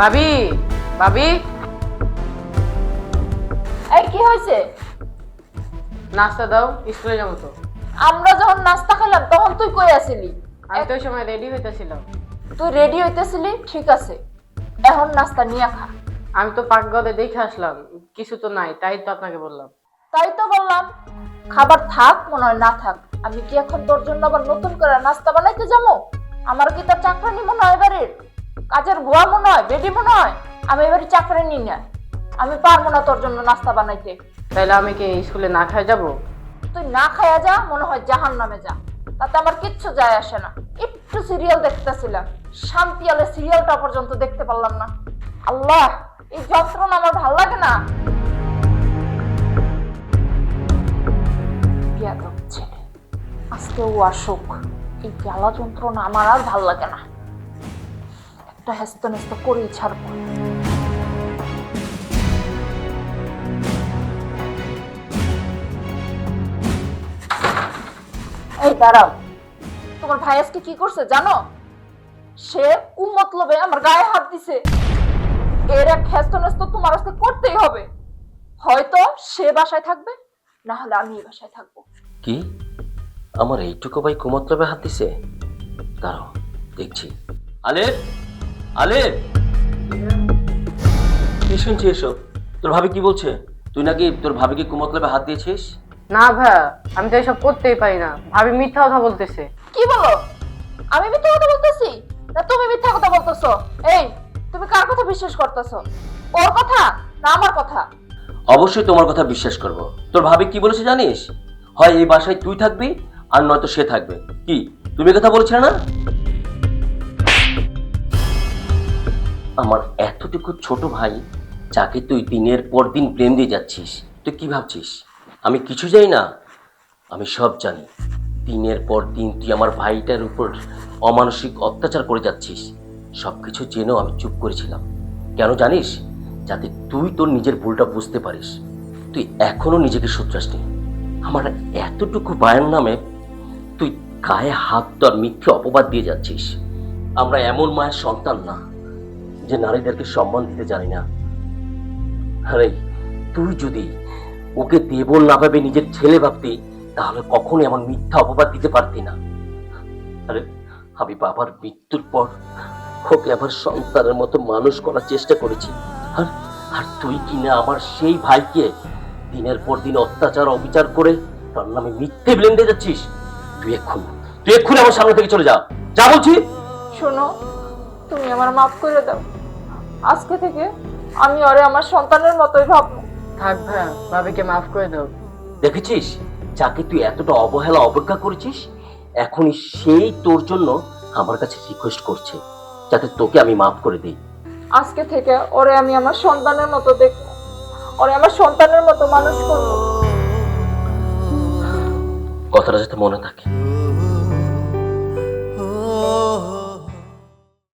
ভাবি ভাবি। এই কি হয়েছে? নাস্তা দাও স্কুলে যাব তো। আমরা যখন নাস্তা খেলাম তখন তুই কই আসিলি? আমি তো ওই সময় রেডি হইতেছিলাম। তুই রেডি হইতেছিলি? ঠিক আছে। এখন নাস্তা নিয়ে খা। আমি তো পাকঘরে দেখে আসলাম কিছু তো নাই তাই তো আপনাকে বললাম। তাই তো বললাম খাবার থাক মনে হয় না থাক। আমি কি এখন তোর জন্য আবার নতুন করে নাস্তা বানাইতে যাব? আমার কি তার চাকরানি মনে হয় এবারের কাজের ভুয়া মনে হয় বেডি মনে হয় আমি এবারে চাকরানি না। আমি পারব না তোর জন্য নাস্তা বানাইতে। তাইলে আমি কি স্কুলে না খাই যাব? তুই না খাইয়া যা মনে হয় জাহান নামে যা। তাতে আমার কিচ্ছু যায় আসে না। একটু সিরিয়াল দেখতেছিলাম। শান্তি আলে সিরিয়ালটা পর্যন্ত দেখতে পারলাম না। আল্লাহ এই যন্ত্রণা আমার ভালো লাগে না। আজকে ও আসুক। এই জ্বালা যন্ত্রণা আমার আর ভালো লাগে না। একটা হেস্ত নেস্ত করেই ছাড়বো। এই দাঁড়াও। তোমার ভাই আজকে কি করছে জানো? সে কুমতলবে আমার গায়ে হাত দিছে। এর এক হেস্ত নেস্ত তোমার আজকে করতেই হবে। হয়তো সে বাসায় থাকবে, না হলে আমি এই বাসায় থাকব। কি? আমার এইটুকু ভাই কুমতলবে হাত দিছে? দাঁড়াও, দেখছি। আলেপ আলেপ কি শুনছি এসব? তোর ভাবি কি বলছে? তুই নাকি তোর ভাবিকে কুমতলবে হাত দিয়েছিস? না ভাইয়া আমি তো এসব করতেই পারি না। ভাবি মিথ্যা কথা বলতেছে। কি বলো? আমি মিথ্যা কথা বলতেছি? না তুমি মিথ্যা কথা বলতেছো। এই তুমি কার কথা বিশ্বাস করতেছো? ওর কথা না আমার কথা? অবশ্যই তোমার কথা বিশ্বাস করব। তোর ভাবি কি বলেছে জানিস? হয় এই বাসায় তুই থাকবি আর নয়তো সে থাকবে। কি? তুমি কথা বলছিলে না? আমার এতটুকু ছোট ভাই যাকে তুই দিনের পর দিন প্রেম দিয়ে যাচ্ছিস, তুই কি ভাবছিস? আমি কিছু জানি না। আমি সব জানি। দিনের পর দিন তুই আমার ভাইটার উপর অমানসিক অত্যাচার করে যাচ্ছিস। সব কিছু জেনেও আমি চুপ করেছিলাম। কেন জানিস? যাতে তুই তোর নিজের ভুলটা বুঝতে পারিস। তুই এখনও নিজেকে শুধরাসনি। আমার এতটুকু বায়ান নামে তুই গায়ে হাত তোর মিথ্যে অপবাদ দিয়ে যাচ্ছিস। আমরা এমন মায়ের সন্তান না। যে নারীদেরকে সম্মান দিতে জানি না। আরে, তুই যদি ওকে দেবল না ভাবে নিজের ছেলে ভাবতি, তাহলে কখনোই এমন মিথ্যা অপবাদ দিতে পারতি না। আরে, আমি বাবার মৃত্যুর পর ওকে আবার সন্তানের মতো মানুষ করার চেষ্টা করেছি। আর আর তুই কিনা আমার সেই ভাইকে দিনের পর দিন অত্যাচার, অবিচার করে তার নামে মিথ্যে ব্লেম দিয়ে যাচ্ছিস? তুই এক্ষুনি তুই এক্ষুনি আমার সামনে থেকে চলে যা। যা বলছি। শোনো, তুমি আমার মাফ করে দাও। আজকে থেকে আমি ওরে আমার সন্তানের মতোই ভাববো। থাক ভাইয়া ভাবিকে মাফ করে দাও। দেখেছিস? যাকে তুই এতটা অবহেলা অবজ্ঞা করেছিস এখনই সেই তোর জন্য আমার কাছে রিকোয়েস্ট করছে যাতে তোকে আমি মাফ করে দিই। আজকে থেকে ওরে আমি আমার সন্তানের মতো দেখব। ওরে আমার সন্তানের মতো মানুষ করব। কথাটা যাতে মনে থাকে।